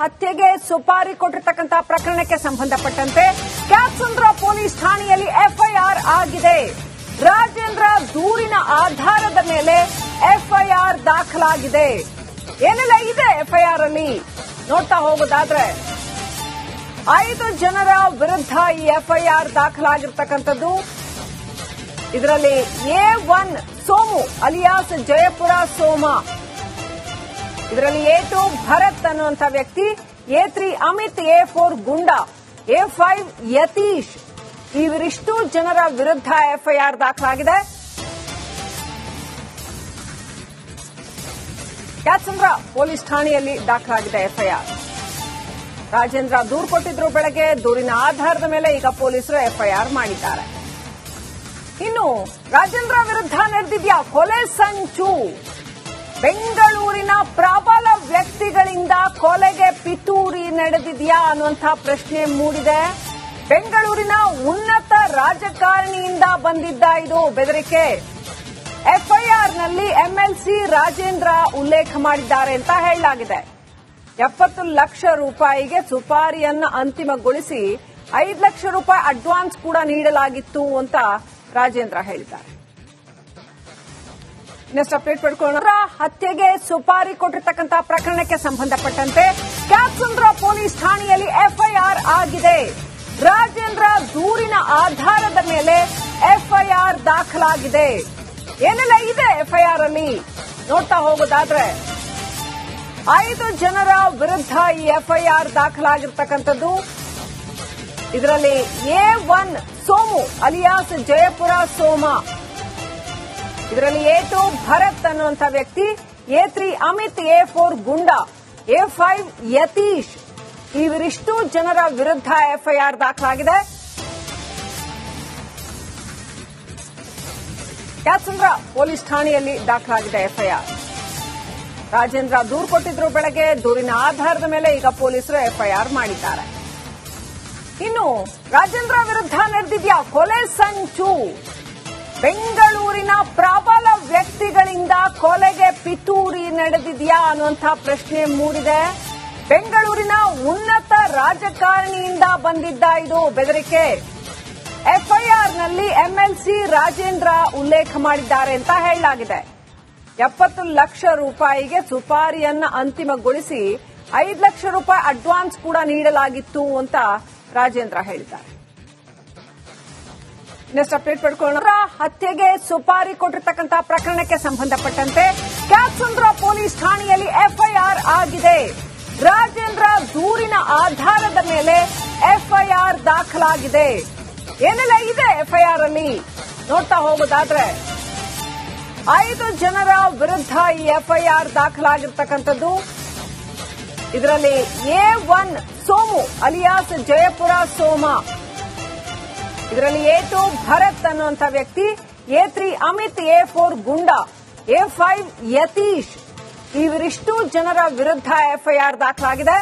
ಹತ್ಯೆಗೆ ಸುಪಾರಿ ಕೊಟ್ಟಿರ್ತಕ್ಕಂಥ ಪ್ರಕರಣಕ್ಕೆ ಸಂಬಂಧಪಟ್ಟಂತೆ ಕ್ಯಾಪ್ಸುಂದ್ರ ಪೊಲೀಸ್ ಠಾಣೆಯಲ್ಲಿ ಎಫ್ಐಆರ್ ಆಗಿದೆ. ರಾಜೇಂದ್ರ ದೂರಿನ ಆಧಾರದ ಮೇಲೆ ಎಫ್ಐಆರ್ ದಾಖಲಾಗಿದೆ. ಏನೆಲ್ಲ ಇದೆ ಎಫ್ಐಆರ್ ಅಲ್ಲಿ? ನೋಡ್ತಾ ಹೋಗೋದಾದ್ರೆ, ಐದು ಜನರ ವಿರುದ್ಧ ಈ ಎಫ್ಐಆರ್ ದಾಖಲಾಗಿರ್ತಕ್ಕಂಥದ್ದು. ಇದರಲ್ಲಿ A one Somu alias Jayapura Soma ಇದರಲ್ಲಿ ಎ ಟು ಭರತ್ ಅನ್ನುವಂಥ ವ್ಯಕ್ತಿ, A three Amit, A four Gunda, A five Yatish. ಇವರಿಷ್ಟು ಜನರ ವಿರುದ್ಧ ಎಫ್ಐಆರ್ ದಾಖಲಾಗಿದೆ. ಕ್ಯಾತ್ಸಂದ್ರ ಪೊಲೀಸ್ ಠಾಣೆಯಲ್ಲಿ ದಾಖಲಾಗಿದೆ ಎಫ್ಐಆರ್. ರಾಜೇಂದ್ರ ದೂರು ಕೊಟ್ಟಿದ್ರು ಬೆಳಗ್ಗೆ, ದೂರಿನ ಆಧಾರದ ಮೇಲೆ ಈಗ ಪೊಲೀಸರು ಎಫ್ಐಆರ್ ಮಾಡಿದ್ದಾರೆ. ಇನ್ನು ರಾಜೇಂದ್ರ ವಿರುದ್ಧ ನಡೆದಿದ್ಯಾ ಕೊಲೆ ಸಂಚು? ಬೆಂಗಳೂರಿನ ಪ್ರಬಲ ವ್ಯಕ್ತಿಗಳಿಂದ ಕೊಲೆಗೆ ಪಿತೂರಿ ನಡೆದಿದೆಯಾ ಅನ್ನುವಂತಹ ಪ್ರಶ್ನೆ ಮೂಡಿದೆ. ಬೆಂಗಳೂರಿನ ಉನ್ನತ ರಾಜಕಾರಣಿಯಿಂದ ಬಂದಿದ್ದ ಇದು ಬೆದರಿಕೆ. ಎಫ್ಐಆರ್ನಲ್ಲಿ ಎಂಎಲ್ಸಿ ರಾಜೇಂದ್ರ ಉಲ್ಲೇಖ ಮಾಡಿದ್ದಾರೆ ಅಂತ ಹೇಳಲಾಗಿದೆ. ಎಪ್ಪತ್ತು ಲಕ್ಷ ರೂಪಾಯಿಗೆ ಸುಪಾರಿಯನ್ನು ಅಂತಿಮಗೊಳಿಸಿ ಐದು ಲಕ್ಷ ರೂಪಾಯಿ ಅಡ್ವಾನ್ಸ್ ಕೂಡ ನೀಡಲಾಗಿತ್ತು ಅಂತ ರಾಜೇಂದ್ರ ಹೇಳಿದ್ದಾರೆ. ನೆಕ್ಸ್ಟ್ ಅಪ್ಡೇಟ್ ಪಡ್ಕೊಂಡ್ರ ಹತ್ಯೆಗೆ ಸುಪಾರಿ ಕೊಟ್ಟಿರ್ತಕ್ಕಂಥ ಪ್ರಕರಣಕ್ಕೆ ಸಂಬಂಧಪಟ್ಟಂತೆ ಕ್ಯಾಪ್ಸುಂದ್ರ ಪೊಲೀಸ್ ಠಾಣೆಯಲ್ಲಿ ಎಫ್ಐಆರ್ ಆಗಿದೆ. ರಾಜೇಂದ್ರ ದೂರಿನ ಆಧಾರದ ಮೇಲೆ ಎಫ್ಐಆರ್ ದಾಖಲಾಗಿದೆ. ಏನೆಲ್ಲ ಇದೆ ಎಫ್ಐಆರ್ ಅಲ್ಲಿ? ನೋಡ್ತಾ ಹೋಗೋದಾದ್ರೆ, ಐದು ಜನರ ವಿರುದ್ಧ ಈ ಎಫ್ಐಆರ್ ದಾಖಲಾಗಿರ್ತಕ್ಕಂಥದ್ದು. ಇದರಲ್ಲಿ A one Somu, alias Jayapura Soma. ಇದರಲ್ಲಿ ಎ ಟು ಭರತ್ ಅನ್ನುವಂಥ ವ್ಯಕ್ತಿ A three Amit A four Gunda A five Yatish. ಇವರಿಷ್ಟು ಜನರ ವಿರುದ್ಧ ಎಫ್ಐಆರ್ ದಾಖಲಾಗಿದೆ. ಯಾತ್ಸಂದ್ರ ಪೊಲೀಸ್ ಠಾಣೆಯಲ್ಲಿ ದಾಖಲಾಗಿದೆ ಎಫ್ಐಆರ್. ರಾಜೇಂದ್ರ ದೂರು ಕೊಟ್ಟಿದ್ರು ಬೆಳಗ್ಗೆ, ದೂರಿನ ಆಧಾರದ ಮೇಲೆ ಈಗ ಪೊಲೀಸರು ಎಫ್ಐಆರ್ ಮಾಡಿದ್ದಾರೆ. ಇನ್ನು ರಾಜೇಂದ್ರ ವಿರುದ್ಧ ನಡೆದಿದ್ಯಾ ಕೊಲೆ ಸಂಚು? ಬೆಂಗಳೂರಿನ ಪ್ರಬಲ ವ್ಯಕ್ತಿಗಳಿಂದ ಕೊಲೆಗೆ ಪಿತೂರಿ ನಡೆದಿದೆಯಾ ಅನ್ನುವಂಥ ಪ್ರಶ್ನೆ ಮೂಡಿದೆ. ಬೆಂಗಳೂರಿನ ಉನ್ನತ ರಾಜಕಾರಣಿಯಿಂದ ಬಂದಿದ್ದ ಇದು ಬೆದರಿಕೆ. ಎಫ್ಐಆರ್ನಲ್ಲಿ ಎಂಎಲ್ಸಿ ರಾಜೇಂದ್ರ ಉಲ್ಲೇಖ ಮಾಡಿದ್ದಾರೆ ಅಂತ ಹೇಳಲಾಗಿದೆ. ಎಪ್ಪತ್ತು ಲಕ್ಷ ರೂಪಾಯಿಗೆ ಸುಪಾರಿಯನ್ನ ಅಂತಿಮಗೊಳಿಸಿ ಐದು ಲಕ್ಷ ರೂಪಾಯಿ ಅಡ್ವಾನ್ಸ್ ಕೂಡ ನೀಡಲಾಗಿತ್ತು ಅಂತ ರಾಜೇಂದ್ರ ಹೇಳಿದ್ದಾರೆ. ನೆಕ್ಸ್ಟ್ ಅಪ್ಡೇಟ್ ಪಡ್ಕೊಳ್ಳೋಣ. ಹತ್ಯೆಗೆ ಸುಪಾರಿ ಕೊಟ್ಟಿರ್ತಕ್ಕಂಥ ಪ್ರಕರಣಕ್ಕೆ ಸಂಬಂಧಪಟ್ಟಂತೆ ಕ್ಯಾಪ್ಸುಂದ್ರ ಪೊಲೀಸ್ ಠಾಣೆಯಲ್ಲಿ ಎಫ್ಐಆರ್ ಆಗಿದೆ. ರಾಜೇಂದ್ರ ದೂರಿನ ಆಧಾರದ ಮೇಲೆ ಎಫ್ಐಆರ್ ದಾಖಲಾಗಿದೆ. ಏನೆಲ್ಲ ಇದೆ ಎಫ್ಐಆರ್ ಅಲ್ಲಿ? ನೋಡ್ತಾ ಹೋಗೋದಾದ್ರೆ, ಐದು ಜನರ ವಿರುದ್ಧ ಈ ಎಫ್ಐಆರ್ ದಾಖಲಾಗಿರ್ತಕ್ಕಂಥದ್ದು. ಇದರಲ್ಲಿ A one Somu alias Jayapura Soma. ಇದರಲ್ಲಿ ಎ ಟು ಭರತ್ ಅನ್ನುವಂಥ ವ್ಯಕ್ತಿ A three Amit A four Gunda A five Yatish. ಇವರಿಷ್ಟು ಜನರ ವಿರುದ್ಧ ಎಫ್ಐಆರ್ ದಾಖಲಾಗಿದೆ.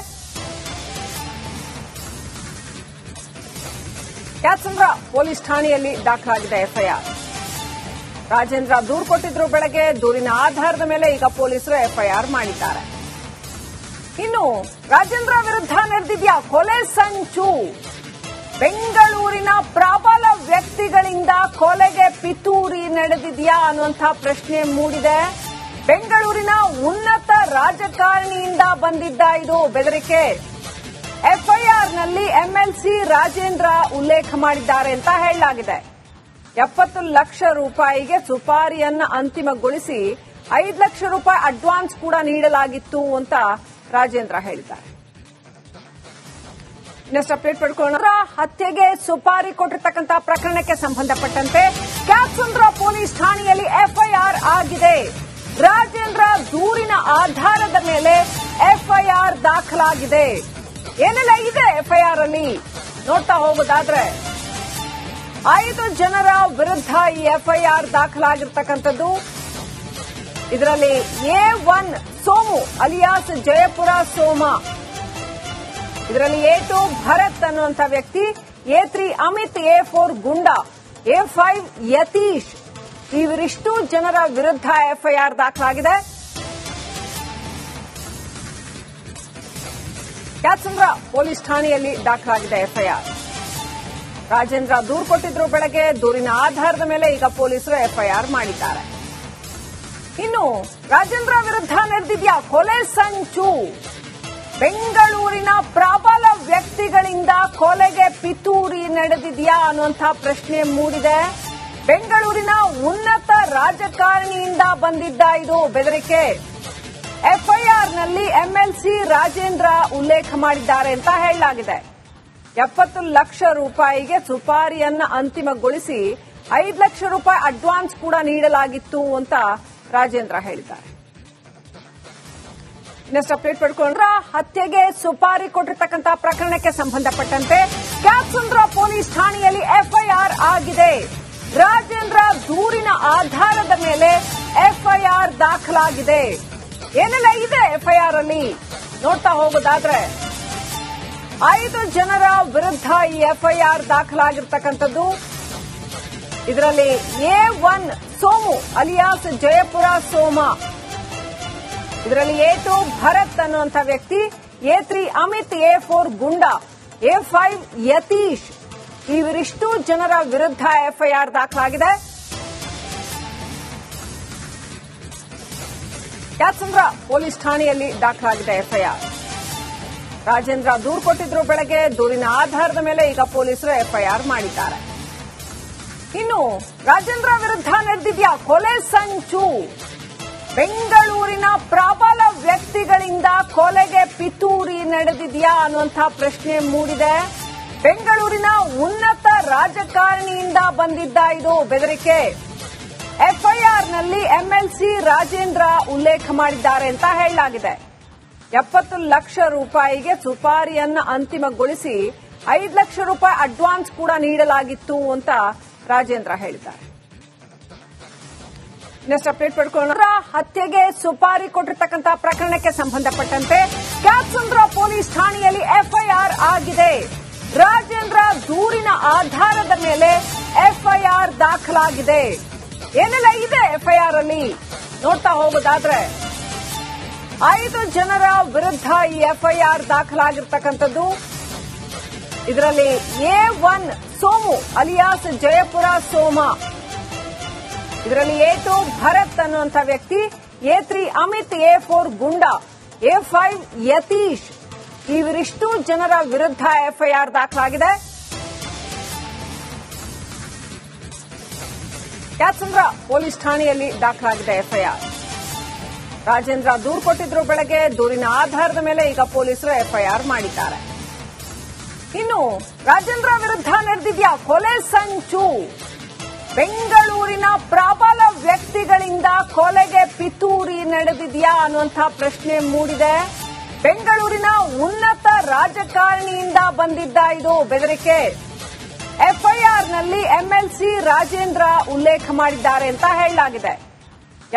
ಕ್ಯಾತ್ಸಂದ್ರ ಪೊಲೀಸ್ ಠಾಣೆಯಲ್ಲಿ ದಾಖಲಾಗಿದೆ ಎಫ್ಐಆರ್. ರಾಜೇಂದ್ರ ದೂರು ಕೊಟ್ಟಿದ್ರು ಬೆಳಗ್ಗೆ, ದೂರಿನ ಆಧಾರದ ಮೇಲೆ ಈಗ ಪೊಲೀಸರು ಎಫ್ಐಆರ್ ಮಾಡಿದ್ದಾರೆ. ಇನ್ನು ರಾಜೇಂದ್ರ ವಿರುದ್ಧ ನಡೆದಿದ್ಯಾ ಕೊಲೆ ಸಂಚು? ಬೆಂಗಳೂರಿನ ಪ್ರಬಲ ವ್ಯಕ್ತಿಗಳಿಂದ ಕೊಲೆಗೆ ಪಿತೂರಿ ನಡೆದಿದೆಯಾ ಅನ್ನುವಂಥ ಪ್ರಶ್ನೆ ಮೂಡಿದೆ. ಬೆಂಗಳೂರಿನ ಉನ್ನತ ರಾಜಕಾರಣಿಯಿಂದ ಬಂದಿದ್ದ ಇದು ಬೆದರಿಕೆ. ಎಫ್ಐಆರ್ನಲ್ಲಿ ಎಂಎಲ್ಸಿ ರಾಜೇಂದ್ರ ಉಲ್ಲೇಖ ಮಾಡಿದ್ದಾರೆ ಅಂತ ಹೇಳಲಾಗಿದೆ. ಎಪ್ಪತ್ತು ಲಕ್ಷ ರೂಪಾಯಿಗೆ ಸುಪಾರಿಯನ್ನ ಅಂತಿಮಗೊಳಿಸಿ ಐದು ಲಕ್ಷ ರೂಪಾಯಿ ಅಡ್ವಾನ್ಸ್ ಕೂಡ ನೀಡಲಾಗಿತ್ತು ಅಂತ ರಾಜೇಂದ್ರ ಹೇಳಿದ್ದಾರೆ. ನೆಕ್ಸ್ಟ್ ಅಪ್ಡೇಟ್ ಪಡ್ಕೊಳ್ಳೋಣ. ಹತ್ಯೆಗೆ ಸುಪಾರಿ ಕೊಟ್ಟಿರ್ತಕ್ಕಂಥ ಪ್ರಕರಣಕ್ಕೆ ಸಂಬಂಧಪಟ್ಟಂತೆ ಕ್ಯಾಪ್ಸುಂದ್ರ ಪೊಲೀಸ್ ಠಾಣೆಯಲ್ಲಿ ಎಫ್ಐಆರ್ ಆಗಿದೆ. ರಾಜೇಂದ್ರ ದೂರಿನ ಆಧಾರದ ಮೇಲೆ ಎಫ್ಐಆರ್ ದಾಖಲಾಗಿದೆ. ಏನೆಲ್ಲ ಇದೆ ಎಫ್ಐಆರ್ ಅಲ್ಲಿ? ನೋಡ್ತಾ ಹೋಗೋದಾದ್ರೆ, ಐದು ಜನರ ವಿರುದ್ಧ ಈ ಎಫ್ಐಆರ್ ದಾಖಲಾಗಿರ್ತಕ್ಕಂಥದ್ದು. ಇದರಲ್ಲಿ A one Somu alias Jayapura Soma. ಇದರಲ್ಲಿ ಎ ಟು ಭರತ್ ಅನ್ನುವಂಥ ವ್ಯಕ್ತಿ, A three Amit, A four Gunda, A five Yatish. ಇವರಿಷ್ಟು ಜನರ ವಿರುದ್ಧ ಎಫ್ಐಆರ್ ದಾಖಲಾಗಿದೆ. ಕ್ಯಾತ್ಸಂದ್ರ ಪೊಲೀಸ್ ಠಾಣೆಯಲ್ಲಿ ದಾಖಲಾಗಿದೆ ಎಫ್ಐಆರ್. ರಾಜೇಂದ್ರ ದೂರು ಕೊಟ್ಟಿದ್ರು ಬೆಳಗ್ಗೆ, ದೂರಿನ ಆಧಾರದ ಮೇಲೆ ಈಗ ಪೊಲೀಸರು ಎಫ್ಐಆರ್ ಮಾಡಿದ್ದಾರೆ. ಇನ್ನು ರಾಜೇಂದ್ರ ವಿರುದ್ಧ ನಡೆದಿದ್ಯಾ ಕೊಲೆ ಸಂಚು? ಬೆಂಗಳೂರಿನ ಪ್ರಬಲ ವ್ಯಕ್ತಿಗಳಿಂದ ಕೊಲೆಗೆ ಪಿತೂರಿ ನಡೆದಿದೆಯಾ ಅನ್ನುವಂತ ಪ್ರಶ್ನೆ ಮೂಡಿದೆ. ಬೆಂಗಳೂರಿನ ಉನ್ನತ ರಾಜಕಾರಣಿಯಿಂದ ಬಂದಿದ್ದ ಇದು ಬೆದರಿಕೆ. ಎಫ್ಐಆರ್ನಲ್ಲಿ ಎಂಎಲ್ಸಿ ರಾಜೇಂದ್ರ ಉಲ್ಲೇಖ ಮಾಡಿದ್ದಾರೆ ಅಂತ ಹೇಳಲಾಗಿದೆ. ಎಪ್ಪತ್ತು ಲಕ್ಷ ರೂಪಾಯಿಗೆ ಸುಪಾರಿಯನ್ನ ಅಂತಿಮಗೊಳಿಸಿ ಐದು ಲಕ್ಷ ರೂಪಾಯಿ ಅಡ್ವಾನ್ಸ್ ಕೂಡ ನೀಡಲಾಗಿತ್ತು ಅಂತ ರಾಜೇಂದ್ರ ಹೇಳಿದ್ದಾರೆ. ನೆಕ್ಸ್ಟ್ ಅಪ್ಡೇಟ್ ಪಡ್ಕೊಂಡ್ರ? ಹತ್ಯೆಗೆ ಸುಪಾರಿ ಕೊಟ್ಟಿರ್ತಕ್ಕಂಥ ಪ್ರಕರಣಕ್ಕೆ ಸಂಬಂಧಪಟ್ಟಂತೆ ಕ್ಯಾಪ್ಸುಂದ್ರ ಪೊಲೀಸ್ ಠಾಣೆಯಲ್ಲಿ ಎಫ್ಐಆರ್ ಆಗಿದೆ. ರಾಜೇಂದ್ರ ದೂರಿನ ಆಧಾರದ ಮೇಲೆ ಎಫ್ಐಆರ್ ದಾಖಲಾಗಿದೆ. ಏನೆಲ್ಲ ಇದೆ ಎಫ್ಐಆರ್ ಅಲ್ಲಿ? ನೋಡ್ತಾ ಹೋಗೋದಾದ್ರೆ, ಐದು ಜನರ ವಿರುದ್ಧ ಈ ಎಫ್ಐಆರ್ ದಾಖಲಾಗಿರ್ತಕ್ಕಂಥದ್ದು. ಇದರಲ್ಲಿ A one Somu, alias Jayapura Soma. ಇದರಲ್ಲಿ ಎ ಟು ಭರತ್ ಅನ್ನುವಂಥ ವ್ಯಕ್ತಿ, A three Amit, A four Gunda, A five Yatish. ಇವರಿಷ್ಟು ಜನರ ವಿರುದ್ಧ ಎಫ್ಐಆರ್ ದಾಖಲಾಗಿದೆ. ಕ್ಯಾತ್ಸಂದ್ರ ಪೊಲೀಸ್ ಠಾಣೆಯಲ್ಲಿ ದಾಖಲಾಗಿದೆ ಎಫ್ಐಆರ್. ರಾಜೇಂದ್ರ ದೂರು ಕೊಟ್ಟಿದ್ರು ಬೆಳಗ್ಗೆ, ದೂರಿನ ಆಧಾರದ ಮೇಲೆ ಈಗ ಪೊಲೀಸರು ಎಫ್ಐಆರ್ ಮಾಡಿದ್ದಾರೆ. ಇನ್ನು ರಾಜೇಂದ್ರ ವಿರುದ್ಧ ನಡೆದಿದ್ಯಾ ಕೊಲೆ ಸಂಚು? ಬೆಂಗಳೂರಿನ ಪ್ರಬಲ ವ್ಯಕ್ತಿಗಳಿಂದ ಕೊಲೆಗೆ ಪಿತೂರಿ ನಡೆದಿದೆಯಾ ಅನ್ನುವಂತಹ ಪ್ರಶ್ನೆ ಮೂಡಿದೆ. ಬೆಂಗಳೂರಿನ ಉನ್ನತ ರಾಜಕಾರಣಿಯಿಂದ ಬಂದಿದ್ದ ಇದು ಬೆದರಿಕೆ. ಎಫ್ಐಆರ್ನಲ್ಲಿ ಎಂಎಲ್ಸಿ ರಾಜೇಂದ್ರ ಉಲ್ಲೇಖ ಮಾಡಿದ್ದಾರೆ ಅಂತ ಹೇಳಲಾಗಿದೆ. ಎಪ್ಪತ್ತು ಲಕ್ಷ ರೂಪಾಯಿಗೆ ಸುಪಾರಿಯನ್ನು ಅಂತಿಮಗೊಳಿಸಿ ಐದು ಲಕ್ಷ ರೂಪಾಯಿ ಅಡ್ವಾನ್ಸ್ ಕೂಡ ನೀಡಲಾಗಿತ್ತು ಅಂತ ರಾಜೇಂದ್ರ ಹೇಳಿದ್ದಾರೆ. ನೆಕ್ಸ್ಟ್ ಅಪ್ಡೇಟ್ ಪಡ್ಕೊಂಡ್ರ ಹತ್ಯೆಗೆ ಸುಪಾರಿ ಕೊಟ್ಟಿರ್ತಕ್ಕಂಥ ಪ್ರಕರಣಕ್ಕೆ ಸಂಬಂಧಪಟ್ಟಂತೆ ಕ್ಯಾತ್ಸಂದ್ರ ಪೊಲೀಸ್ ಠಾಣೆಯಲ್ಲಿ ಎಫ್ಐಆರ್ ಆಗಿದೆ. ರಾಜೇಂದ್ರ ದೂರಿನ ಆಧಾರದ ಮೇಲೆ ಎಫ್ಐಆರ್ ದಾಖಲಾಗಿದೆ. ಏನೆಲ್ಲ ಇದೆ ಎಫ್ಐಆರ್ ಅಲ್ಲಿ? ನೋಡ್ತಾ ಹೋಗೋದಾದ್ರೆ, ಐದು ಜನರ ವಿರುದ್ಧ ಈ ಎಫ್ಐಆರ್ ದಾಖಲಾಗಿರ್ತಕ್ಕಂಥದ್ದು. ಇದರಲ್ಲಿ A one Somu alias Jayapura Soma. ಇದರಲ್ಲಿ ಎ ಟು ಭರತ್ ಅನ್ನುವಂಥ ವ್ಯಕ್ತಿ, A three Amit, A four Gunda, A five Yatish. ಇವರಿಷ್ಟು ಜನರ ವಿರುದ್ಧ ಎಫ್ಐಆರ್ ದಾಖಲಾಗಿದೆ. ಯಾತ್ಸಂದ್ರ ಪೊಲೀಸ್ ಠಾಣೆಯಲ್ಲಿ ದಾಖಲಾಗಿದೆ ಎಫ್ಐಆರ್ ರಾಜೇಂದ್ರ ದೂರು ಕೊಟ್ಟಿದ್ರು ಬೆಳಗ್ಗೆ, ದೂರಿನ ಆಧಾರದ ಮೇಲೆ ಈಗ ಪೊಲೀಸರು ಎಫ್ಐಆರ್ ಮಾಡಿದ್ದಾರೆ. ಇನ್ನು ರಾಜೇಂದ್ರ ವಿರುದ್ಧ ನಡೆದಿದ್ಯಾ ಕೊಲೆ ಸಂಚು? ಬೆಂಗಳೂರಿನ ಪ್ರಬಲ ವ್ಯಕ್ತಿಗಳಿಂದ ಕೊಲೆಗೆ ಪಿತೂರಿ ನಡೆದಿದೆಯಾ ಅನ್ನುವಂತಹ ಪ್ರಶ್ನೆ ಮೂಡಿದೆ. ಬೆಂಗಳೂರಿನ ಉನ್ನತ ರಾಜಕಾರಣಿಯಿಂದ ಬಂದಿದ್ದ ಇದು ಬೆದರಿಕೆ. ಎಫ್ಐಆರ್ನಲ್ಲಿ ಎಂಎಲ್ಸಿ ರಾಜೇಂದ್ರ ಉಲ್ಲೇಖ ಮಾಡಿದ್ದಾರೆ ಅಂತ ಹೇಳಲಾಗಿದೆ.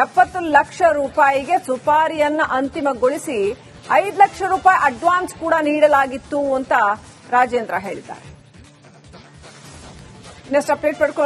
ಎಪ್ಪತ್ತು ಲಕ್ಷ ರೂಪಾಯಿಗೆ ಸುಪಾರಿಯನ್ನು ಅಂತಿಮಗೊಳಿಸಿ ಐದು ಲಕ್ಷ ರೂಪಾಯಿ ಅಡ್ವಾನ್ಸ್ ಕೂಡ ನೀಡಲಾಗಿತ್ತು ಅಂತ ರಾಜೇಂದ್ರ ಹೇಳಿದ್ದಾರೆ. ನೆಕ್ಸ್ಟ್ ಅಪ್ಡೇಟ್ ಪಡ್ಕೊಂಡು